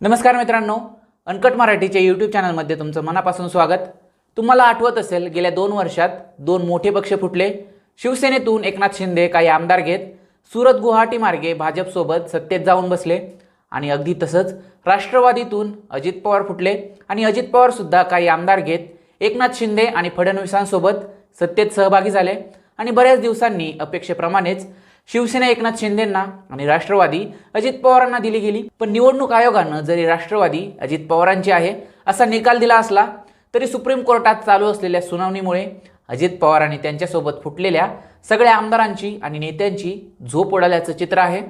नमस्कार मित्रांनो अनकट मराठीच्या यूट्यूब चॅनलमध्ये तुमचं मनापासून स्वागत. तुम्हाला आठवत असेल गेल्या दोन वर्षात दोन मोठे पक्ष फुटले. शिवसेनेतून एकनाथ शिंदे काही आमदार घेत सुरत गुवाहाटी मार्गे भाजपसोबत सत्तेत जाऊन बसले. आणि अगदी तसंच राष्ट्रवादीतून अजित पवार फुटले. आणि अजित पवारसुद्धा काही आमदार घेत एकनाथ शिंदे आणि फडणवीसांसोबत सत्तेत सहभागी झाले. आणि बऱ्याच दिवसांनी अपेक्षेप्रमाणेच शिवसेना एकनाथ शिंदेंना आणि राष्ट्रवादी अजित पवारांना दिली गेली. पण निवडणूक आयोगानं जरी राष्ट्रवादी अजित पवारांची आहे असा निकाल दिला असला तरी सुप्रीम कोर्टात चालू असलेल्या सुनावणीमुळे अजित पवार आणि त्यांच्यासोबत फुटलेल्या सगळ्या आमदारांची आणि नेत्यांची झोप उडाल्याचं चित्र आहे.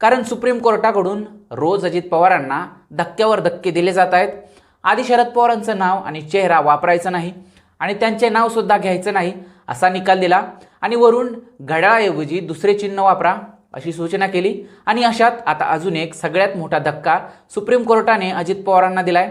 कारण सुप्रीम कोर्टाकडून रोज अजित पवारांना धक्क्यावर धक्के दिले जात आहेत. आधी शरद पवारांचं नाव आणि चेहरा वापरायचं नाही आणि त्यांचे नावसुद्धा घ्यायचं नाही असा निकाल दिला. आणि वरून घड्याळाऐवजी दुसरे चिन्ह वापरा अशी सूचना केली. आणि अशात आता अजून एक सगळ्यात मोठा धक्का सुप्रीम कोर्टाने अजित पवारांना दिलाय.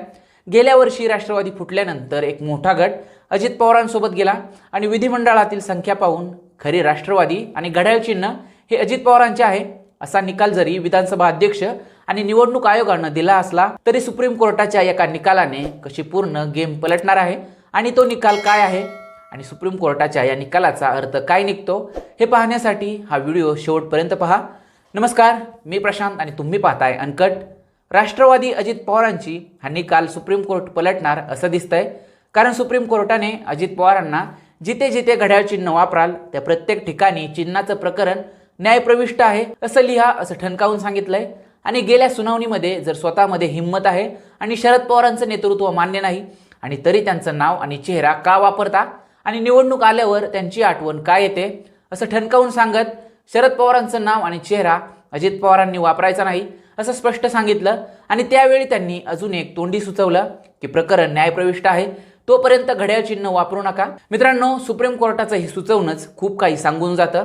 गेल्या वर्षी राष्ट्रवादी फुटल्यानंतर एक मोठा गट अजित पवारांसोबत गेला आणि विधिमंडळातील संख्या पाहून खरी राष्ट्रवादी आणि घड्याळ चिन्ह हे अजित पवारांचे आहे असा निकाल जरी विधानसभा अध्यक्ष आणि निवडणूक आयोगानं दिला असला तरी सुप्रीम कोर्टाच्या एका निकालाने कशी पूर्ण गेम पलटणार आहे आणि तो निकाल काय आहे आणि सुप्रीम कोर्टाच्या या निकालाचा अर्थ काय निघतो हे पाहण्यासाठी हा व्हिडिओ शेवटपर्यंत पहा. नमस्कार मी प्रशांत आणि तुम्ही पाहताय अनकट. राष्ट्रवादी अजित पवारांची हा निकाल सुप्रीम कोर्ट पलटणार असं दिसतंय. कारण सुप्रीम कोर्टाने अजित पवारांना जिथे जिथे घड्याळ चिन्ह वापराल त्या प्रत्येक ठिकाणी चिन्हाचं प्रकरण न्यायप्रविष्ट आहे असं लिहा असं ठणकावून सांगितलंय. आणि गेल्या सुनावणीमध्ये जर स्वतःमध्ये हिंमत आहे आणि शरद पवारांचं नेतृत्व मान्य नाही आणि तरी त्यांचं नाव आणि चेहरा का वापरता? आणि निवडणूक आल्यावर त्यांची आठवण काय येते? असं ठणकावून सांगत शरद पवारांचं नाव आणि चेहरा अजित पवारांनी वापरायचा नाही असं स्पष्ट सांगितलं. आणि त्यावेळी त्यांनी अजून एक तोंडी सुचवलं की प्रकरण न्यायप्रविष्ट आहे. तोपर्यंत घड्याळ चिन्ह वापरू नका. मित्रांनो सुप्रीम कोर्टाचं हे सुचवणंच खूप काही सांगून जातं.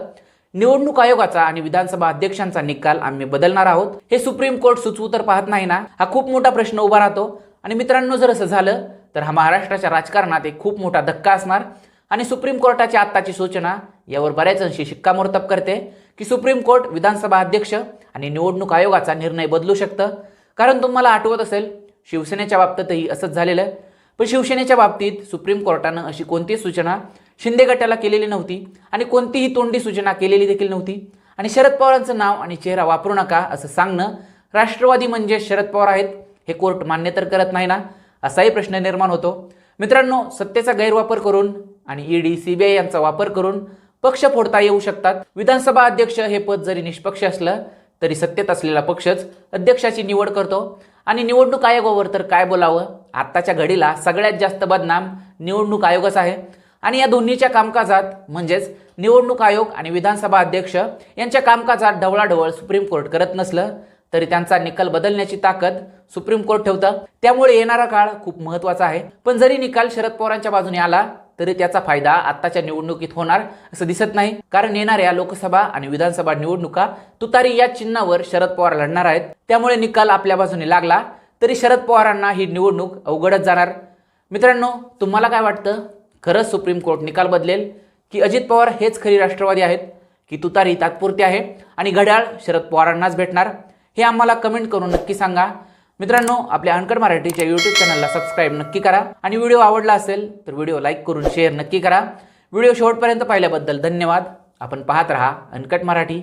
निवडणूक आयोगाचा आणि विधानसभा अध्यक्षांचा निकाल आम्ही बदलणार आहोत. हे सुप्रीम कोर्ट सुचवू तर पाहत नाही ना? हा खूप मोठा प्रश्न उभा राहतो. आणि मित्रांनो जर असं झालं तर हा महाराष्ट्राच्या राजकारणात एक खूप मोठा धक्का असणार. आणि सुप्रीम कोर्टाची आत्ताची सूचना यावर बऱ्याच अंशी शिक्कामोर्तब करते की सुप्रीम कोर्ट विधानसभा अध्यक्ष आणि निवडणूक आयोगाचा निर्णय बदलू शकतं. कारण तुम्हाला आठवत असेल शिवसेनेच्या बाबतीतही असंच झालेलं. आहे पण शिवसेनेच्या बाबतीत सुप्रीम कोर्टानं अशी कोणतीही सूचना शिंदे गटाला केलेली नव्हती आणि कोणतीही तोंडी सूचना केलेली देखील नव्हती. आणि शरद पवारांचं नाव आणि चेहरा वापरू नका असं सांगणं राष्ट्रवादी म्हणजे शरद पवार आहेत हे कोर्ट मान्य तर करत नाही ना. असाही प्रश्न निर्माण होतो. मित्रांनो सत्तेचा गैरवापर करून आणि ईडी सीबीआय यांचा वापर करून पक्ष फोडता येऊ शकतात. विधानसभा अध्यक्ष हे पद जरी निष्पक्ष असलं तरी सत्तेत असलेला पक्षच अध्यक्षाची निवड करतो. आणि निवडणूक आयोगावर तर काय बोलावं? आत्ताच्या घडीला सगळ्यात जास्त बदनाम निवडणूक आयोगच आहे. आणि या दोन्हीच्या कामकाजात म्हणजेच निवडणूक आयोग आणि विधानसभा अध्यक्ष यांच्या कामकाजात ढवळाढवळ सुप्रीम कोर्ट करत नसलं तरी त्यांचा निकाल बदलण्याची ताकद सुप्रीम कोर्ट ठेवतं. त्यामुळे येणारा काळ खूप महत्त्वाचा आहे. पण जरी निकाल शरद पवारांच्या बाजूने आला तरी त्याचा फायदा आत्ताच्या निवडणुकीत होणार असं दिसत नाही. कारण येणाऱ्या लोकसभा आणि विधानसभा निवडणुका तुतारी या चिन्हावर शरद पवार लढणार आहेत. त्यामुळे निकाल आपल्या बाजूने लागला तरी शरद पवारांना ही निवडणूक अवघडच जाणार. मित्रांनो तुम्हाला काय वाटतं? खरंच सुप्रीम कोर्ट निकाल बदलेल? की अजित पवार हेच खरी राष्ट्रवादी आहेत? की तुतारी तात्पुरती आहे? आणि घड्याळ शरद पवारांनाच भेटणार? हे आम्हाला कमेंट करून नक्की सांगा. मित्रांनो आपल्या अनकड मराठीच्या यूट्यूब चॅनलला सबस्क्राईब नक्की करा. आणि व्हिडिओ आवडला असेल तर व्हिडिओ लाईक करून शेअर नक्की करा. व्हिडिओ शेवटपर्यंत पाहिल्याबद्दल धन्यवाद. आपण पाहत रहा अनकट मराठी.